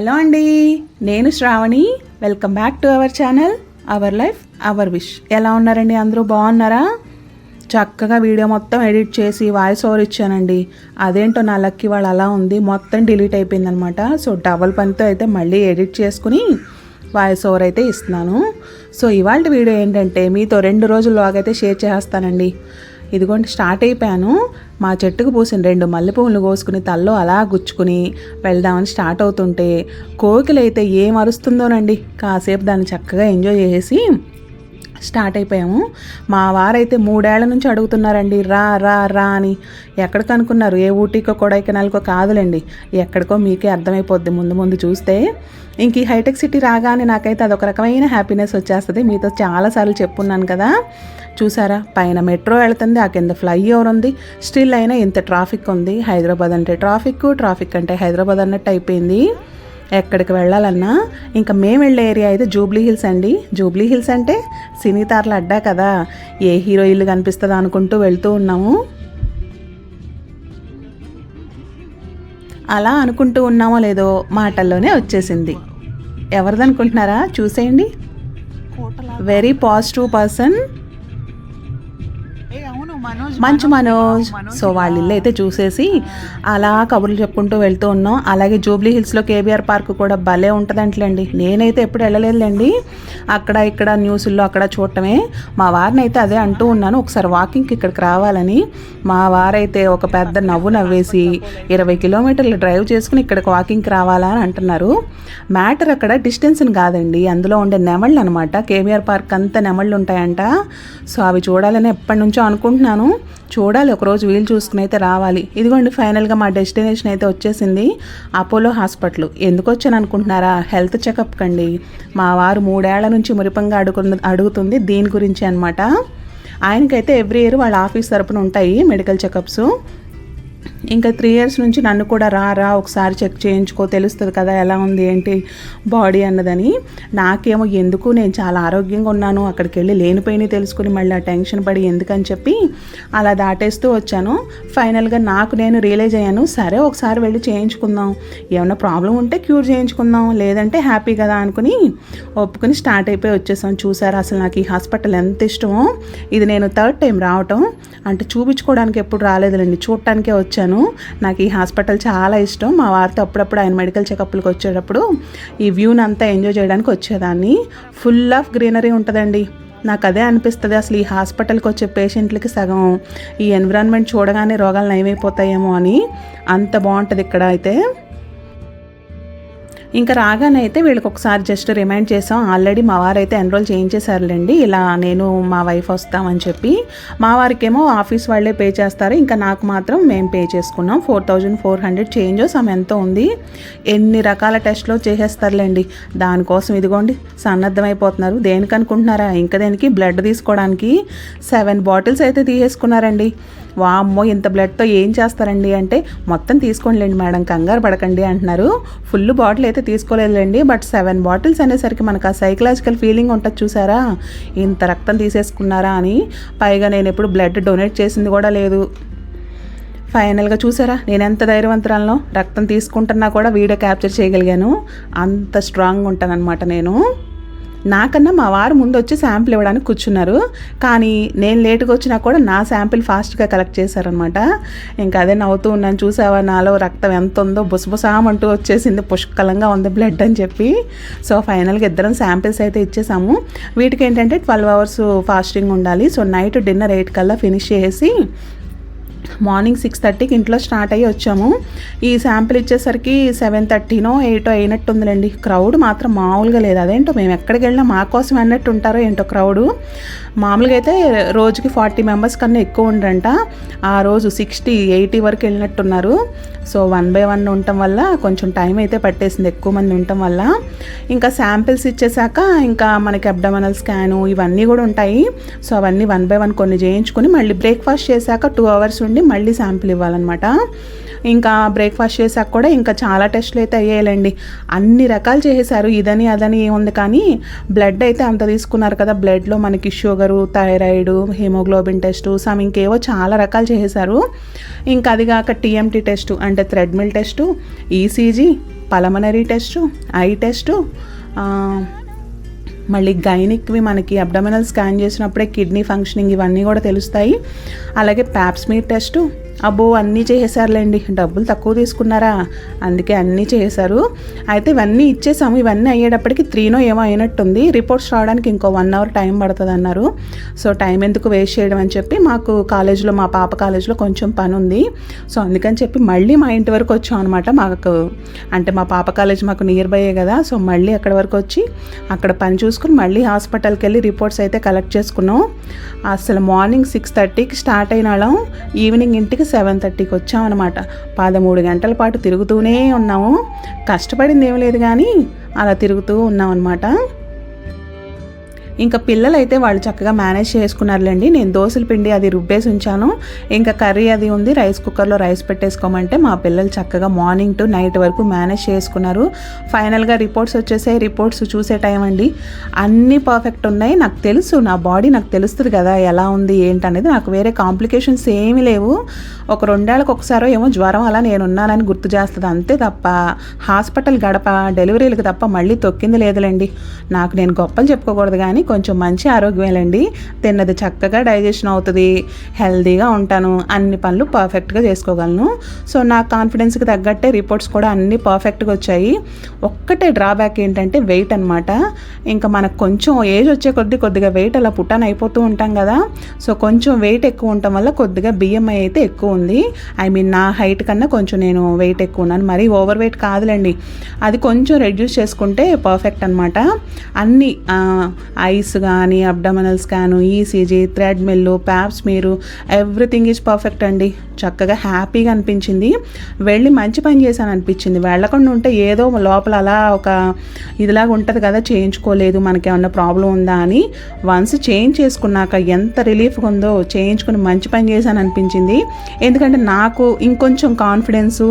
Hello అండి నేను Shravani. Welcome back to our channel our life our wish ఎలా ఉన్నారండి? అందరూ బాగున్నారా? చక్కగా వీడియో మొత్తం ఎడిట్ చేసి వాయిస్ ఓవర్ ఇచ్చానండి. అదేంటో నా లక్కి వాళ్ళు అలా ఉంది మొత్తం డిలీట్ అయిపోయిందనమాట. సో డబల్ పనితో అయితే మళ్ళీ ఎడిట్ చేసుకుని వాయిస్ ఓవర్ అయితే ఇస్తున్నాను. సో ఇవాళ వీడియో ఏంటంటే మీతో రెండు రోజుల్లోగైతే షేర్ చేస్తానండి. ఇదిగోండి స్టార్ట్ అయిపోయాను. మా చెట్టుకు పూసిన రెండు మల్లెపూలు కోసుకుని తల్లో అలా గుచ్చుకుని వెళ్దామని స్టార్ట్ అవుతుంటే కోకిలైతే ఏం అరుస్తుందోనండి. కాసేపు దాన్ని చక్కగా ఎంజాయ్ చేసి స్టార్ట్ అయిపోయాము. మా వారైతే మూడేళ్ళ నుంచి అడుగుతున్నారండి రా రా రా అని. ఎక్కడికి అనుకున్నారు? ఏ ఊటీకో కొడైకెనాల్కో కాదులేండి. ఎక్కడికో మీకే అర్థమైపోద్ది ముందు ముందు చూస్తే. ఇంక ఈ హైటెక్ సిటీ రాగానే నాకైతే అదొక రకమైన హ్యాపీనెస్ వచ్చేస్తుంది. మీతో చాలాసార్లు చెప్పున్నాను కదా. చూసారా? పైన మెట్రో వెళ్తుంది ఆ కింద ఫ్లై ఓవర్ ఉంది. స్టిల్ అయినా ఇంత ట్రాఫిక్ ఉంది. హైదరాబాద్ అంటే ట్రాఫిక్ ట్రాఫిక్ అంటే హైదరాబాద్ అన్నట్టు అయిపోయింది. ఎక్కడికి వెళ్ళాలన్నా ఇంకా మేము వెళ్ళే ఏరియా అయితే జూబ్లీ హిల్స్ అండి. జూబ్లీ హిల్స్ అంటే సినీ తారలు అడ్డా కదా. ఏ హీరో ఇల్లు కనిపిస్తుందా అనుకుంటూ వెళ్తూ ఉన్నాము. అలా అనుకుంటూ ఉన్నామో లేదో మాటల్లోనే వచ్చేసింది. ఎవరిదనుకుంటున్నారా? చూసేయండి. Very positive person Manchu Manoj so వాళ్ళ ఇల్లు అయితే చూసేసి అలా కబుర్లు చెప్పుకుంటూ వెళ్తూ ఉన్నాం. అలాగే జూబ్లీ హిల్స్లో కేబీఆర్ పార్క్ కూడా భలే ఉంటుందంటలేండి. నేనైతే ఎప్పుడు వెళ్ళలేదులేండి. అక్కడ ఇక్కడ న్యూస్లో అక్కడ చూడటమే. మా వారిని అయితే అదే అంటూ ఉన్నాను ఒకసారి వాకింగ్కి ఇక్కడికి రావాలని. మా వారైతే ఒక పెద్ద నవ్వు నవ్వేసి ఇరవై కిలోమీటర్లు డ్రైవ్ చేసుకుని ఇక్కడికి వాకింగ్కి రావాలా అని అంటున్నారు. మ్యాటర్ అక్కడ డిస్టెన్స్ని కాదండి అందులో ఉండే నెమళ్ళు అనమాట కేబీఆర్ పార్క్ అంతా నెమళ్ళు ఉంటాయంట. సో అవి చూడాలని ఎప్పటి నుంచో అనుకుంటున్నాను. చూడాలి ఒకరోజు వీలు చూసుకుని అయితే రావాలి. ఇదిగోండి ఫైనల్గా మా డెస్టినేషన్ అయితే వచ్చేసింది. అపోలో హాస్పిటల్. ఎందుకు వచ్చాను అనుకుంటున్నారా? హెల్త్ చెకప్ కండి. మా వారు మూడేళ్ళ నుంచి మురిపంగా అడుగు అడుగుతుంది దీని గురించి అనమాట ఆయనకైతే ఎవ్రీ ఇయర్ వాళ్ళ ఆఫీస్ తరపున ఉంటాయి మెడికల్ చెకప్స్. ఇంకా త్రీ ఇయర్స్ నుంచి నన్ను కూడా రా రా ఒకసారి చెక్ చేయించుకో తెలుస్తుంది కదా ఎలా ఉంది ఏంటి బాడీ అన్నదని. నాకేమో ఎందుకు నేను చాలా ఆరోగ్యంగా ఉన్నాను అక్కడికి వెళ్ళి లేనిపోయిన తెలుసుకుని మళ్ళీ ఆ టెన్షన్ పడి ఎందుకని చెప్పి అలా దాటేస్తూ వచ్చాను. ఫైనల్గా నాకు నేను రియలైజ్ అయ్యాను సరే ఒకసారి వెళ్ళి చేయించుకుందాం. ఏమైనా ప్రాబ్లం ఉంటే క్యూర్ చేయించుకుందాం లేదంటే హ్యాపీ కదా అనుకుని ఒప్పుకుని స్టార్ట్ అయిపోయి వచ్చేసాం. చూసారు అసలు నాకు ఈ హాస్పిటల్ ఎంత ఇష్టమో. ఇది నేను థర్డ్ టైం రావటం అంటే చూపించుకోవడానికి ఎప్పుడు రాలేదులేండి చూడటానికే వచ్చాను. నాకు ఈ హాస్పిటల్ చాలా ఇష్టం. మా వారితో అప్పుడప్పుడు ఆయన మెడికల్ చెకప్లకు వచ్చేటప్పుడు ఈ వ్యూని అంతా ఎంజాయ్ చేయడానికి వచ్చేదాన్ని. ఫుల్ ఆఫ్ గ్రీనరీ ఉంటుందండి. నాకు అదే అనిపిస్తుంది అసలు ఈ హాస్పిటల్కి వచ్చే పేషెంట్లకి సగం ఈ ఎన్విరాన్మెంట్ చూడగానే రోగాలు నయమైపోతాయేమో అని. అంత బాగుంటుంది ఇక్కడ అయితే. ఇంకా రాగానే అయితే వీళ్ళకి ఒకసారి జస్ట్ రిమైండ్ చేసాం. ఆల్రెడీ మా వారు అయితే ఎన్రోల్ చేయించేశారులేండి. ఇలా నేను మా వైఫ్ వస్తామని చెప్పి మా వారికేమో ఆఫీస్ వాళ్ళే పే చేస్తారు. ఇంకా నాకు మాత్రం మేము పే చేసుకున్నాం. Four thousand four hundred change some ఎంతో ఉంది. ఎన్ని రకాల టెస్ట్లో చేసేస్తారులేండి. దానికోసం ఇదిగోండి సన్నద్ధమైపోతున్నారు. దేనికి అనుకుంటున్నారా ఇంకా దేనికి? బ్లడ్ తీసుకోవడానికి సెవెన్ బాటిల్స్ అయితే తీసేసుకున్నారండి. వామ్మో ఇంత బ్లడ్తో ఏం చేస్తారండి అంటే మొత్తం తీసుకోండిలేండి మేడం కంగారు పడకండి అంటున్నారు. ఫుల్ బాటిల్ అయితే తీసుకోలేదులేండి బట్ సెవెన్ బాటిల్స్ అనేసరికి మనకు ఆ సైకలాజికల్ ఫీలింగ్ ఉంటుంది చూసారా? ఇంత రక్తం తీసేసుకున్నారా అని. పైగా నేను ఎప్పుడు బ్లడ్ డొనేట్ చేసింది కూడా లేదు. ఫైనల్గా చూసారా? నేను ఎంత ధైర్యవంతురాలను రక్తం తీసుకుంటున్నా కూడా వీడియో క్యాప్చర్ చేయగలిగాను. అంత స్ట్రాంగ్ ఉంటానన్నమాట నేను. నాకన్నా మా వారు ముందు వచ్చి శాంపిల్ ఇవ్వడానికి కూర్చున్నారు. కానీ నేను లేటుగా వచ్చినా కూడా నా శాంపిల్ ఫాస్ట్గా కలెక్ట్ చేశారనమాట ఇంకా అదే నవ్వుతూ ఉన్నాను. చూసావా నాలో రక్తం ఎంత ఉందో బుసబుసామంటూ వచ్చేసింది. పుష్కలంగా ఉంది బ్లడ్ అని చెప్పి. సో ఫైనల్గా ఇద్దరం శాంపిల్స్ అయితే ఇచ్చేసాము. వీటికి ఏంటంటే ట్వెల్వ్ అవర్స్ ఫాస్టింగ్ ఉండాలి. సో నైట్ డిన్నర్ ఎయిట్ కల్లా ఫినిష్ చేసి మార్నింగ్ సిక్స్ థర్టీకి ఇంట్లో స్టార్ట్ అయ్యి వచ్చాము. ఈ శాంపిల్ ఇచ్చేసరికి సెవెన్ థర్టీనో ఎయిటో అయినట్టు ఉందిలేండి క్రౌడ్ మాత్రం మామూలుగా లేదు. అదేంటో మేము ఎక్కడికి వెళ్ళినా మా కోసం అన్నట్టు ఉంటారో ఏంటో క్రౌడు. మామూలుగా అయితే రోజుకి ఫార్టీ మెంబర్స్ కన్నా ఎక్కువ ఉండరంట. ఆ రోజు సిక్స్టీ ఎయిటీ వరకు వెళ్ళినట్టున్నారు. సో వన్ బై వన్ ఉండటం వల్ల కొంచెం టైం అయితే పట్టేసింది ఎక్కువ మంది ఉండటం వల్ల. ఇంకా శాంపిల్స్ ఇచ్చేసాక ఇంకా మనకి అబ్డమనల్ స్కాను ఇవన్నీ కూడా ఉంటాయి. సో అవన్నీ వన్ బై వన్ కొన్ని చేయించుకొని మళ్ళీ బ్రేక్ఫాస్ట్ చేశాక టూ అవర్స్ ఉండి మళ్ళీ శాంపిల్ ఇవ్వాలన్నమాట. ఇంకా బ్రేక్ఫాస్ట్ చేశాక కూడా ఇంకా చాలా టెస్టులు అయితే అయ్యాయిలండి. అన్ని రకాలు చేసేసారు ఇదని అదని ఉంది కానీ బ్లడ్ అయితే అంత తీసుకున్నారు కదా బ్లడ్లో మనకి sugar thyroid haemoglobin test some ఇంకేవో చాలా రకాలు చేసేసారు ఇంకా అది కాక టీఎంటీ టెస్ట్ అంటే treadmill test ECG pulmonary test eye test మళ్ళీ గైనిక్వి మనకి అబ్డమినల్ స్కాన్ చేసినప్పుడే కిడ్నీ ఫంక్షనింగ్ ఇవన్నీ కూడా తెలుస్తాయి. అలాగే ప్యాప్స్మీర్ టెస్టు అబ్బో అన్నీ చేసేసారులేండి డబ్బులు తక్కువ తీసుకున్నారా? అందుకే అన్నీ చేశారు. అయితే ఇవన్నీ ఇచ్చేసాము ఇవన్నీ అయ్యేటప్పటికి త్రీనో ఏమో అయినట్టుంది. రిపోర్ట్స్ రావడానికి ఇంకో వన్ అవర్ టైం పడుతుంది అన్నారు సో టైం ఎందుకు వేస్ట్ చేయడం అని చెప్పి మాకు కాలేజీలో మా పాప కాలేజ్లో కొంచెం పని ఉంది. సో అందుకని చెప్పి మళ్ళీ మా ఇంటి వరకు వచ్చాం అనమాట మాకు అంటే మా పాప కాలేజ్ మాకు నియర్ బైయే కదా. సో మళ్ళీ అక్కడ వరకు వచ్చి అక్కడ పని చూసుకుని మళ్ళీ హాస్పిటల్కి వెళ్ళి రిపోర్ట్స్ అయితే కలెక్ట్ చేసుకున్నాం. అసలు మార్నింగ్ సిక్స్ థర్టీకి స్టార్ట్ అయిన వాళ్ళం. ఈవినింగ్ ఇంటికి సెవెన్ థర్టీకి వచ్చామన్నమాట. పదమూడు గంటల పాటు తిరుగుతూనే ఉన్నాము. కష్టపడింది ఏం లేదు కానీ అలా తిరుగుతూ ఉన్నాం అనమాట ఇంకా పిల్లలైతే వాళ్ళు చక్కగా మేనేజ్ చేసుకున్నారులేండి. నేను దోశల పిండి అది రుబ్బేసి ఉంచాను. ఇంకా కర్రీ అది ఉంది. రైస్ కుక్కర్లో రైస్ పెట్టేసుకోమంటే మా పిల్లలు చక్కగా మార్నింగ్ టు నైట్ వరకు మేనేజ్ చేసుకున్నారు. ఫైనల్గా రిపోర్ట్స్ వచ్చేసాయి. రిపోర్ట్స్ చూసే టైం అండి. అన్నీ పర్ఫెక్ట్ ఉన్నాయి. నాకు తెలుసు. నా బాడీ నాకు తెలుస్తుంది కదా ఎలా ఉంది ఏంటనేది నాకు వేరే కాంప్లికేషన్స్ ఏమీ లేవు. ఒక రెండేళ్ళకి ఒకసారో ఏమో జ్వరం అలా నేను ఉన్నానని గుర్తు చేస్తుంది. అంతే తప్ప హాస్పిటల్ గడప డెలివరీలకు తప్ప మళ్ళీ తొక్కింది లేదులేండి. నాకు నేను గొప్పలు చెప్పుకోకూడదు కానీ కొంచెం మంచి ఆరోగ్యమేలండి. తిన్నది చక్కగా డైజెషన్ అవుతుంది హెల్తీగా ఉంటాను అన్ని పనులు పర్ఫెక్ట్గా చేసుకోగలను. సో నా కాన్ఫిడెన్స్కి తగ్గట్టే రిపోర్ట్స్ కూడా అన్నీ పర్ఫెక్ట్గా వచ్చాయి. ఒక్కటే డ్రాబ్యాక్ ఏంటంటే వెయిట్ అనమాట ఇంకా మనకు కొంచెం ఏజ్ వచ్చే కొద్ది కొద్దిగా వెయిట్ అలా పుట్టాన్ అయిపోతూ ఉంటాం కదా. సో కొంచెం వెయిట్ ఎక్కువ ఉండటం వల్ల కొద్దిగా బిఎంఐ అయితే ఎక్కువ ఉంది. ఐ మీన్ నా హైట్ కన్నా కొంచెం నేను వెయిట్ ఎక్కువ ఉన్నాను. మరీ ఓవర్ వెయిట్ కాదులేండి. అది కొంచెం రెడ్యూస్ చేసుకుంటే పర్ఫెక్ట్ అనమాట అన్ని ఐస్ కానీ abdominal scan ECG treadmill paps మీరు ఎవ్రీథింగ్ ఈజ్ పర్ఫెక్ట్ అండి. చక్కగా హ్యాపీగా అనిపించింది. వెళ్ళి మంచి పని చేశాను అనిపించింది. వెళ్ళకుండా ఉంటే ఏదో లోపల అలా ఒక ఇదిలాగా ఉంటుంది కదా చేయించుకోలేదు మనకి ఏమన్నా ప్రాబ్లం ఉందా అని. వన్స్ చేంజ్ చేసుకున్నాక ఎంత రిలీఫ్గా ఉందో చేయించుకుని మంచి పని చేశాను అనిపించింది. ఎందుకంటే నాకు ఇంకొంచెం కాన్ఫిడెన్సు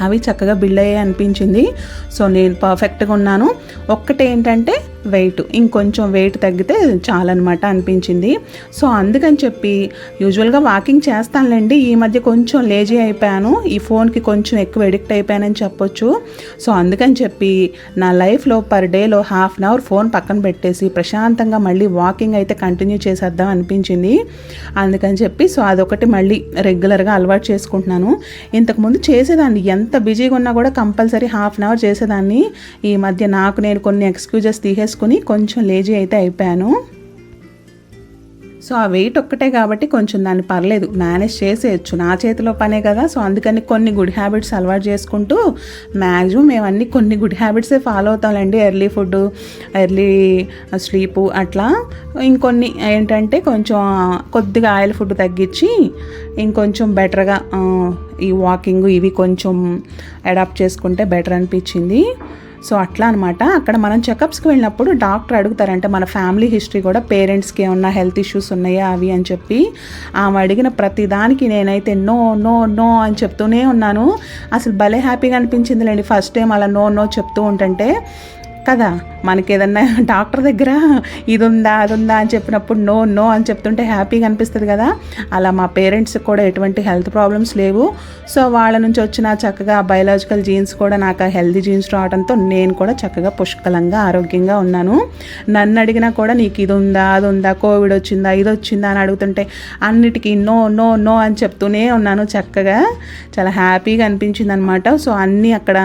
అవి చక్కగా బిల్డ్ అయ్యాయి అనిపించింది. సో నేను పర్ఫెక్ట్గా ఉన్నాను. ఒక్కటేంటంటే వెయిట్ ఇంకొంచెం వెయిట్ తగ్గితే చాలన్నమాట అనిపించింది. సో అందుకని చెప్పి యూజువల్గా వాకింగ్ చేస్తానులేండి. ఈ మధ్య కొంచెం లేజీ అయిపోయాను. ఈ ఫోన్కి కొంచెం ఎక్కువ ఎడిక్ట్ అయిపోయానని చెప్పొచ్చు. సో అందుకని చెప్పి నా లైఫ్లో పర్ డేలో హాఫ్ అన్ అవర్ ఫోన్ పక్కన పెట్టేసి ప్రశాంతంగా మళ్ళీ వాకింగ్ అయితే కంటిన్యూ చేసేద్దాం అనిపించింది. అందుకని చెప్పి సో అదొకటి మళ్ళీ రెగ్యులర్గా అలవాటు చేసుకుంటున్నాను. ఇంతకుముందు చేసేదాన్ని. ఎంత బిజీగా ఉన్నా కూడా కంపల్సరీ హాఫ్ అన్ అవర్ చేసేదాన్ని. ఈ మధ్య నాకు నేను కొన్ని ఎక్స్క్యూజెస్ తీసేసుకుని కొంచెం లేజీ అయితే అయిపోయాను. సో ఆ వెయిట్ ఒక్కటే కాబట్టి కొంచెం దాన్ని పర్లేదు మేనేజ్ చేసేయచ్చు. నా చేతిలో పనే కదా సో అందుకని కొన్ని గుడ్ హ్యాబిట్స్ అలవాటు చేసుకుంటూ మ్యాక్సిమం మేమన్నీ కొన్ని గుడ్ హ్యాబిట్సే ఫాలో అవుతామండి. ఎర్లీ ఫుడ్ ఎర్లీ స్లీపు అట్లా. ఇంకొన్ని ఏంటంటే కొంచెం కొద్దిగా ఆయిల్ ఫుడ్ తగ్గించి ఇంకొంచెం బెటర్గా ఈ వాకింగ్ ఇవి కొంచెం అడాప్ట్ చేసుకుంటే బెటర్ అనిపించింది. సో అట్లా అనమాట అక్కడ మనం చెకప్స్కి వెళ్ళినప్పుడు డాక్టర్ అడుగుతారంటే మన ఫ్యామిలీ హిస్టరీ కూడా పేరెంట్స్కి ఏమన్నా హెల్త్ ఇష్యూస్ ఉన్నాయా అవి? అని చెప్పి. ఆమె అడిగిన ప్రతిదానికి నేనైతే నో నో నో అని చెప్తూనే ఉన్నాను. అసలు భలే హ్యాపీగా అనిపించిందిలేండి. ఫస్ట్ టైం అలా నో నో చెప్తూ ఉంటుంటే కదా మనకేదన్నా డాక్టర్ దగ్గర ఇది ఉందా అది ఉందా అని చెప్పినప్పుడు నో నో అని చెప్తుంటే హ్యాపీగా అనిపిస్తుంది కదా. అలా మా పేరెంట్స్కి కూడా ఎటువంటి హెల్త్ ప్రాబ్లమ్స్ లేవు. సో వాళ్ళ నుంచి వచ్చిన చక్కగా బయలాజికల్ జీన్స్ కూడా నాకు హెల్తీ జీన్స్ రావడంతో నేను కూడా చక్కగా పుష్కలంగా ఆరోగ్యంగా ఉన్నాను. నన్ను అడిగినా కూడా నీకు ఇది ఉందా అది ఉందా కోవిడ్ వచ్చిందా ఇది వచ్చిందా అని అడుగుతుంటే అన్నిటికీ నో నో నో అని చెప్తూనే ఉన్నాను చక్కగా. చాలా హ్యాపీగా అనిపించింది అనమాట సో అన్నీ అక్కడ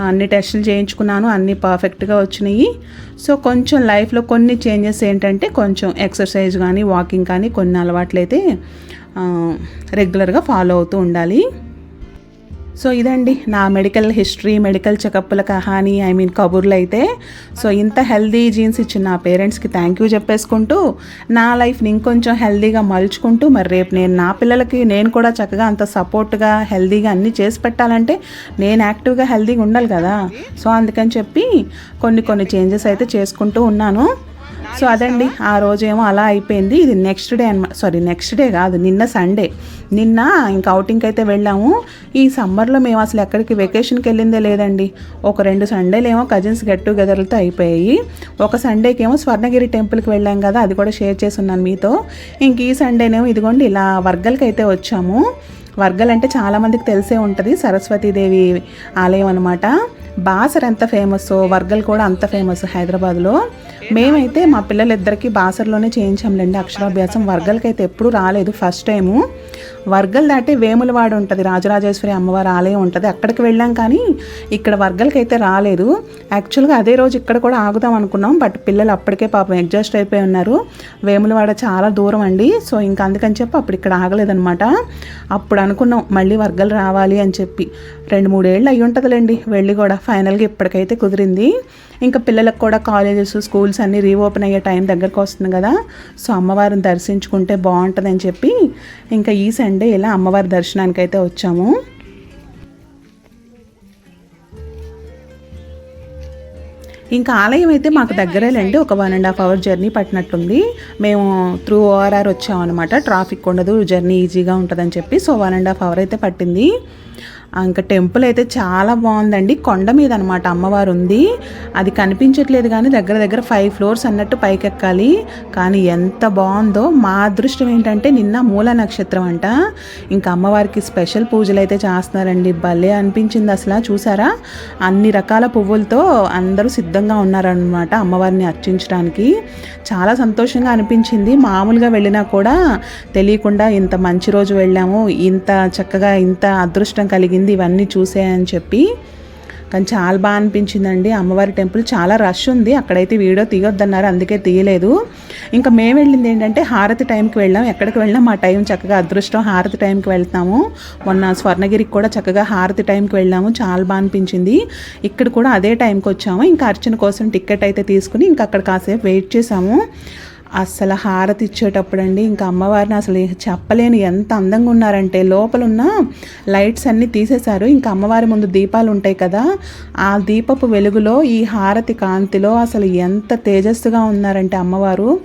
అన్ని టెస్టులు చేయించుకున్నాను అన్నీ పర్ఫెక్ట్గా వచ్చినాయి. సో కొంచెం లైఫ్లో కొన్ని చేంజెస్ ఏంటంటే కొంచెం ఎక్సర్సైజ్ కానీ వాకింగ్ కానీ కొన్ని అలవాట్లు అయితే రెగ్యులర్గా ఫాలో అవుతూ ఉండాలి. సో ఇదండి నా మెడికల్ హిస్టరీ మెడికల్ చెకప్ల కహాని ఐ మీన్ కబుర్లు అయితే సో ఇంత హెల్దీ జీన్స్ ఇచ్చిన నా పేరెంట్స్కి థ్యాంక్ యూ చెప్పేసుకుంటూ నా లైఫ్ని ఇంకొంచెం హెల్దీగా మలుచుకుంటూ మరి రేపు నేను నా పిల్లలకి నేను కూడా చక్కగా అంత సపోర్ట్గా హెల్దీగా అన్నీ చేసి పెట్టాలంటే నేను యాక్టివ్గా హెల్దీగా ఉండాలి కదా. సో అందుకని చెప్పి కొన్ని కొన్ని చేంజెస్ అయితే చేసుకుంటూ ఉన్నాను. సో అదండి ఆ రోజేమో అలా అయిపోయింది. ఇది నెక్స్ట్ డే అనమాట సారీ నెక్స్ట్ డే కాదు నిన్న సండే నిన్న ఇంకా అవుటింగ్కి అయితే వెళ్ళాము. ఈ సమ్మర్లో మేము అసలు ఎక్కడికి వెకేషన్కి వెళ్ళిందే లేదండి. ఒక రెండు సండేలు ఏమో కజిన్స్ గెట్ టుగెదర్లతో అయిపోయాయి. ఒక సండేకి ఏమో స్వర్ణగిరి టెంపుల్కి వెళ్ళాం కదా అది కూడా షేర్ చేస్తున్నాను మీతో. ఇంక ఈ సండేనేమో ఇదిగోండి ఇలా వర్గల్కి అయితే వచ్చాము. వర్గల్ అంటే చాలామందికి తెలిసే ఉంటుంది సరస్వతీదేవి ఆలయం అనమాట బాసర్ ఎంత ఫేమస్ వర్గల్ కూడా అంత ఫేమస్ హైదరాబాద్లో. మేమైతే మా పిల్లలిద్దరికీ బాసర్లోనే చేయించాంలేండి అక్షరాభ్యాసం. వర్గల్కి అయితే ఎప్పుడు రాలేదు. ఫస్ట్ టైము వర్గలు దాటే వేములవాడ ఉంటుంది. రాజరాజేశ్వరి అమ్మవారి ఆలయం ఉంటుంది. అక్కడికి వెళ్ళాం కానీ ఇక్కడ వర్గలకైతే అయితే రాలేదు. యాక్చువల్గా అదే రోజు ఇక్కడ కూడా ఆగుదాం అనుకున్నాం. బట్ పిల్లలు అప్పటికే పాపం అడ్జస్ట్ అయిపోయి ఉన్నారు. వేములవాడ చాలా దూరం అండి. సో ఇంకా అందుకని చెప్పి అప్పుడు ఇక్కడ ఆగలేదనమాట అప్పుడు అనుకున్నాం మళ్ళీ వర్గలు రావాలి అని చెప్పి. రెండు మూడేళ్ళు అయ్యి ఉంటుందిలేండి వెళ్ళి కూడా ఫైనల్గా ఇప్పటికైతే కుదిరింది. ఇంకా పిల్లలకు కూడా కాలేజెస్ స్కూల్స్ అన్నీ రీఓపెన్ అయ్యే టైం దగ్గరకు వస్తుంది కదా. సో అమ్మవారిని దర్శించుకుంటే బాగుంటుందని చెప్పి ఇంకా ఈ సండే ఇలా అమ్మవారి దర్శనానికి అయితే వచ్చాము. ఇంకా ఆలయం అయితే మాకు దగ్గరేలేండి. ఒక one and half hour journey పట్టినట్టుంది. మేము త్రూ ఓఆర్ఆర్ వచ్చామన్నమాట. ట్రాఫిక్ ఉండదు. జర్నీ ఈజీగా ఉంటుందని చెప్పి. So one and half hour అయితే పట్టింది. ఇంకా టెంపుల్ అయితే చాలా బాగుందండి. కొండ మీద అనమాట అమ్మవారు ఉంది అది కనిపించట్లేదు కానీ దగ్గర దగ్గర ఫైవ్ ఫ్లోర్స్ అన్నట్టు పైకెక్కాలి. కానీ ఎంత బాగుందో. మా అదృష్టం ఏంటంటే నిన్న మూల నక్షత్రం అంట. ఇంకా అమ్మవారికి స్పెషల్ పూజలు అయితే చేస్తున్నారండి. భలే అనిపించింది అసలు. చూసారా? అన్ని రకాల పువ్వులతో అందరూ సిద్ధంగా ఉన్నారనమాట అమ్మవారిని అర్చించడానికి. చాలా సంతోషంగా అనిపించింది. మామూలుగా వెళ్ళినా కూడా తెలియకుండా ఇంత మంచి రోజు వెళ్ళాము. ఇంత చక్కగా ఇంత అదృష్టం కలిగింది. జరిగింది ఇవన్నీ చూసాయని చెప్పి. కానీ చాలా బాగా అనిపించిందండి. అమ్మవారి టెంపుల్ చాలా రష్ ఉంది. అక్కడైతే వీడియో తీయొద్దన్నారు అందుకే తీయలేదు. ఇంకా మేము వెళ్ళింది ఏంటంటే హారతి టైంకి వెళ్ళాం. ఎక్కడికి వెళ్ళినా మా టైం చక్కగా అదృష్టం హారతి టైంకి వెళ్తాము. మొన్న స్వర్ణగిరికి కూడా చక్కగా హారతి టైంకి వెళ్ళాము. చాలా బాగా అనిపించింది. ఇక్కడ కూడా అదే టైంకి వచ్చాము. ఇంకా అర్చన కోసం టికెట్ అయితే తీసుకుని ఇంకా అక్కడ కాసేపు వెయిట్ చేసాము. అసలు హారతి ఇచ్చేటప్పుడు అండి ఇంకా అమ్మవారిని అసలు చెప్పలేను ఎంత అందంగా ఉన్నారంటే లోపల ఉన్న లైట్స్ అన్నీ తీసేశారు. ఇంకా అమ్మవారి ముందు దీపాలు ఉంటాయి కదా ఆ దీపపు వెలుగులో ఈ హారతి కాంతిలో అసలు ఎంత తేజస్సుగా ఉన్నారంటే అమ్మవారు.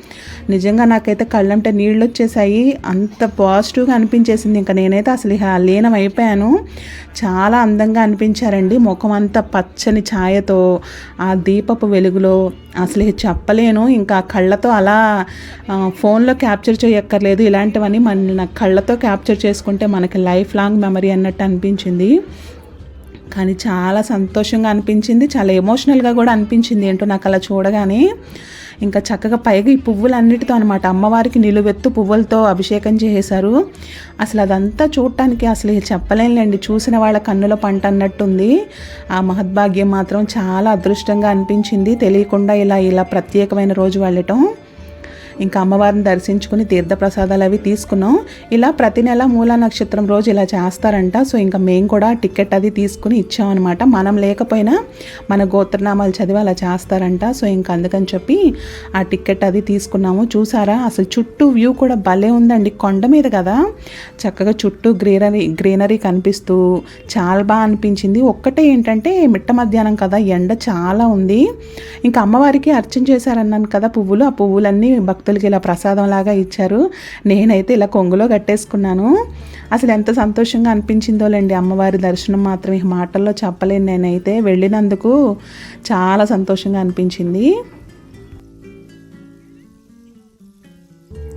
నిజంగా నాకైతే కళ్ళంటే నీళ్ళు వచ్చేసాయి అంత పాజిటివ్గా అనిపించేసింది. ఇంకా నేనైతే అసలు లీనం అయిపోయాను చాలా అందంగా అనిపించారండి. ముఖం అంతా పచ్చని ఛాయతో ఆ దీపపు వెలుగులో అసలు చెప్పలేను. ఇంకా కళ్ళతో అలా ఫోన్లో క్యాప్చర్ చేయక్కర్లేదు. ఇలాంటివన్నీ మన కళ్ళతో క్యాప్చర్ చేసుకుంటే మనకి లైఫ్ లాంగ్ మెమరీ అన్నట్టు అనిపించింది. కానీ చాలా సంతోషంగా అనిపించింది. చాలా ఎమోషనల్గా కూడా అనిపించింది. ఏంటో నాకు అలా చూడగానే ఇంకా చక్కగా పైగా ఈ పువ్వులన్నిటితో అనమాట అమ్మవారికి నిలువెత్తు పువ్వులతో అభిషేకం చేసేశారు అసలు అదంతా చూడటానికి అసలు చెప్పలేనులేండి. చూసిన వాళ్ళ కన్నుల పంట అన్నట్టుంది. ఆ మహద్భాగ్యం మాత్రం చాలా అదృష్టంగా అనిపించింది. తెలియకుండా ఇలా ఇలా ప్రత్యేకమైన రోజు వెళ్ళటం. ఇంకా అమ్మవారిని దర్శించుకుని తీర్థప్రసాదాలు అవి తీసుకున్నాం. ఇలా ప్రతి నెల మూలా నక్షత్రం రోజు ఇలా చేస్తారంట. సో ఇంకా మేము కూడా టికెట్ అది తీసుకుని ఇచ్చామన్నమాట. మనం లేకపోయినా మన గోత్రనామాలు చదివి అలా చేస్తారంట. సో ఇంకా అందుకని చెప్పి ఆ టికెట్ అది తీసుకున్నాము. చూసారా? అసలు చుట్టూ వ్యూ కూడా భలే ఉందండి. కొండ మీద కదా చక్కగా చుట్టూ గ్రీనరీ గ్రీనరీ కనిపిస్తూ చాలా బాగా అనిపించింది. ఒక్కటే ఏంటంటే మిట్ట మధ్యాహ్నం కదా ఎండ చాలా ఉంది. ఇంకా అమ్మవారికి అర్చన చేశారన్నాను కదా పువ్వులు. ఆ పువ్వులన్నీ భక్తులు భక్తులకి ఇలా ప్రసాదం లాగా ఇచ్చారు. నేనైతే ఇలా కొంగులో కట్టేసుకున్నాను. అసలు ఎంత సంతోషంగా అనిపించిందోలేండి అమ్మవారి దర్శనం మాత్రం. ఈ మాటల్లో చెప్పలేను నేనైతే. వెళ్ళినందుకు చాలా సంతోషంగా అనిపించింది.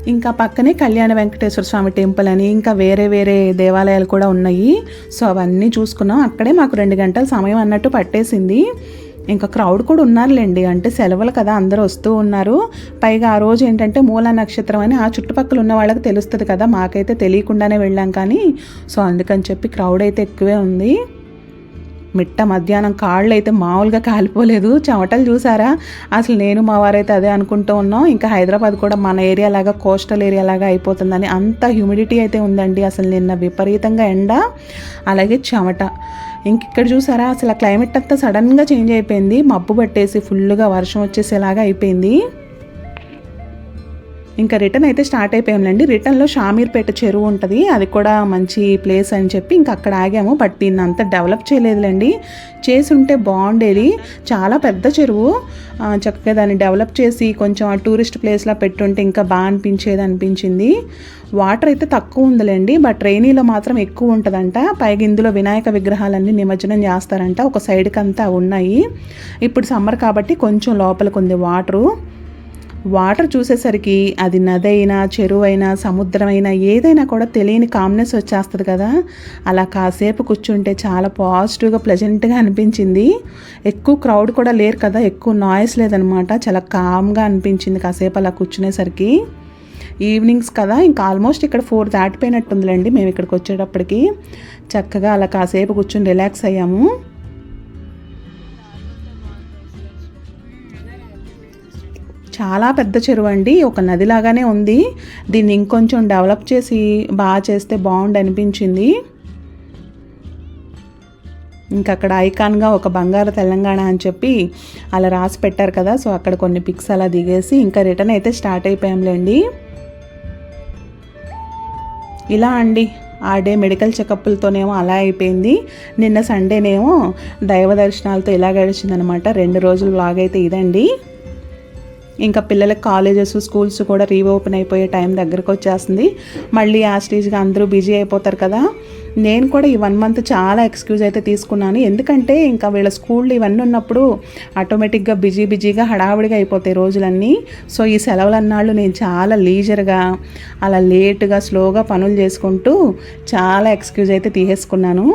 ఇంకా పక్కనే కళ్యాణ వెంకటేశ్వర స్వామి టెంపుల్ అని ఇంకా వేరే వేరే దేవాలయాలు కూడా ఉన్నాయి. సో అవన్నీ చూసుకున్నాం. అక్కడే మాకు రెండు గంటల సమయం అన్నట్టు పట్టేసింది. ఇంకా క్రౌడ్ కూడా ఉన్నారులేండి. అంటే సెలవులు కదా అందరూ వస్తూ ఉన్నారు. పైగా ఆ రోజు ఏంటంటే మూల నక్షత్రం అని ఆ చుట్టుపక్కల ఉన్న వాళ్ళకి తెలుస్తుంది కదా మాకైతే తెలియకుండానే వెళ్ళాం కానీ. సో అందుకని చెప్పి క్రౌడ్ అయితే ఎక్కువే ఉంది. మిట్ట మధ్యాహ్నం కాళ్ళు అయితే మామూలుగా కాలిపోలేదు. చెమటలు చూసారా? అసలు నేను మా వారైతే అదే అనుకుంటూ ఉన్నాం. ఇంకా హైదరాబాద్ కూడా మన ఏరియా లాగా కోస్టల్ ఏరియా లాగా అయిపోతుందని అంత హ్యూమిడిటీ అయితే ఉందండి. అసలు నిన్న విపరీతంగా ఎండ అలాగే చెమట. ఇంక ఇక్కడ చూసారా? అసలు క్లైమేట్ అంతా సడన్గా చేంజ్ అయిపోయింది. మబ్బు పట్టేసి ఫుల్గా వర్షం వచ్చేసేలాగా అయిపోయింది. ఇంకా రిటర్న్ అయితే స్టార్ట్ అయిపోయాంలేండి. రిటర్న్లో షామీర్పేట చెరువు ఉంటుంది. అది కూడా మంచి ప్లేస్ అని చెప్పి ఇంకా అక్కడ ఆగాము. బట్ దీన్ని అంత డెవలప్ చేయలేదులేండి. చేసి ఉంటే బాగుండేది. చాలా పెద్ద చెరువు. చక్కగా దాన్ని డెవలప్ చేసి కొంచెం ఆ టూరిస్ట్ ప్లేస్లా పెట్టుంటే ఇంకా బాగా అనిపించేది అనిపించింది. వాటర్ అయితే తక్కువ ఉందిలేండి. బట్ రైనీలో మాత్రం ఎక్కువ ఉంటుందంట. పైగా ఇందులో వినాయక విగ్రహాలన్నీ నిమజ్జనం చేస్తారంట. ఒక సైడ్కి అంతా ఉన్నాయి. ఇప్పుడు సమ్మర్ కాబట్టి కొంచెం లోపలికి ఉంది వాటరు. వాటర్ చూసేసరికి అది నది అయినా చెరువు సముద్రం అయినా ఏదైనా కూడా తెలియని కామ్నెస్ వచ్చేస్తుంది కదా. అలా కాసేపు కూర్చుంటే చాలా పాజిటివ్గా ప్లెజెంట్గా అనిపించింది. ఎక్కువ క్రౌడ్ కూడా లేరు కదా ఎక్కువ నాయిస్ లేదనమాట చాలా కామ్గా అనిపించింది కాసేపు అలా కూర్చునేసరికి. ఈవినింగ్స్ కదా ఇంకా ఆల్మోస్ట్ ఇక్కడ ఫోర్ దాటిపోయినట్టుందిలేండి మేము ఇక్కడికి వచ్చేటప్పటికి. చక్కగా అలా కాసేపు కూర్చొని రిలాక్స్ అయ్యాము. చాలా పెద్ద చెరువు అండి. ఒక నదిలాగానే ఉంది. దీన్ని ఇంకొంచెం డెవలప్ చేసి బాగా చేస్తే బాగుండు అనిపించింది. ఇంకా అక్కడ ఐకాన్గా ఒక బంగారు తెలంగాణ అని చెప్పి అలా రాసి పెట్టారు కదా. సో అక్కడ కొన్ని పిక్స్ అలా దిగేసి ఇంకా రిటర్న్ అయితే స్టార్ట్ అయిపోయాంలేండి. ఇలా అండి. ఆ డే మెడికల్ చెకప్లతోనేమో అలా అయిపోయింది. నిన్న సండేనేమో దైవ దర్శనాలతో ఇలా గడిచిందనమాట. రెండు రోజులు వ్లాగ్ అయితే ఇదండి. ఇంకా పిల్లలకి కాలేజెస్ స్కూల్స్ కూడా రీఓపెన్ అయిపోయే టైం దగ్గరకు వచ్చేస్తుంది. మళ్ళీ యాస్టీజ్గా అందరూ బిజీ అయిపోతారు కదా. నేను కూడా ఈ వన్ మంత్ చాలా ఎక్స్క్యూజ్ అయితే తీసుకున్నాను. ఎందుకంటే ఇంకా వీళ్ళ స్కూళ్ళు ఇవన్నీ ఉన్నప్పుడు ఆటోమేటిక్గా బిజీ బిజీగా హడావిడిగా అయిపోతాయి రోజులన్నీ. సో ఈ సెలవులు అన్నాళ్ళు నేను చాలా లీజర్గా అలా లేటుగా స్లోగా పనులు చేసుకుంటూ చాలా ఎక్స్క్యూజ్ అయితే తీసేసుకున్నాను.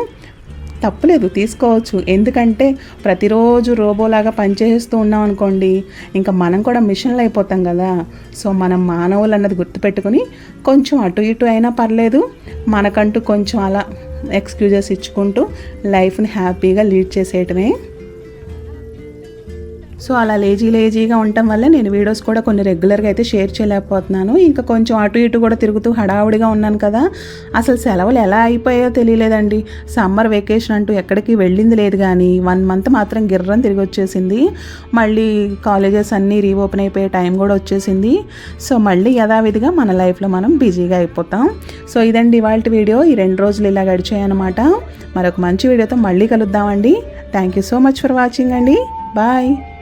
తప్పులేదు తీసుకోవచ్చు. ఎందుకంటే ప్రతిరోజు రోబోలాగా పనిచేస్తూ ఉన్నాం అనుకోండి ఇంకా మనం కూడా మిషన్లు అయిపోతాం కదా. సో మనం మానవులు అన్నది గుర్తుపెట్టుకుని కొంచెం అటు ఇటు అయినా పర్లేదు మనకంటూ కొంచెం అలా ఎక్స్క్యూజెస్ ఇచ్చుకుంటూ లైఫ్ని హ్యాపీగా లీడ్ చేసేయటమే సో అలా లేజీ లేజీగా ఉండటం వల్ల నేను వీడియోస్ కూడా కొన్ని రెగ్యులర్గా అయితే షేర్ చేయలేకపోతున్నాను. ఇంకా కొంచెం అటు ఇటు కూడా తిరుగుతూ హడావుడిగా ఉన్నాను కదా. అసలు సెలవులు ఎలా అయిపోయాయో తెలియలేదండి. సమ్మర్ వెకేషన్ అంటూ ఎక్కడికి వెళ్ళింది లేదు కానీ వన్ మంత్ మాత్రం గిర్రం తిరిగి వచ్చేసింది. మళ్ళీ కాలేజెస్ అన్నీ రీఓపెన్ అయిపోయే టైం కూడా వచ్చేసింది. సో మళ్ళీ యథావిధిగా మన లైఫ్లో మనం బిజీగా అయిపోతాం. సో ఇదండి ఇవాళ వీడియో. ఈ రెండు రోజులు ఇలా గడిచాయన్నమాట. మరొక మంచి వీడియోతో మళ్ళీ కలుద్దామండి. Thank you so much for watching అండి. బాయ్.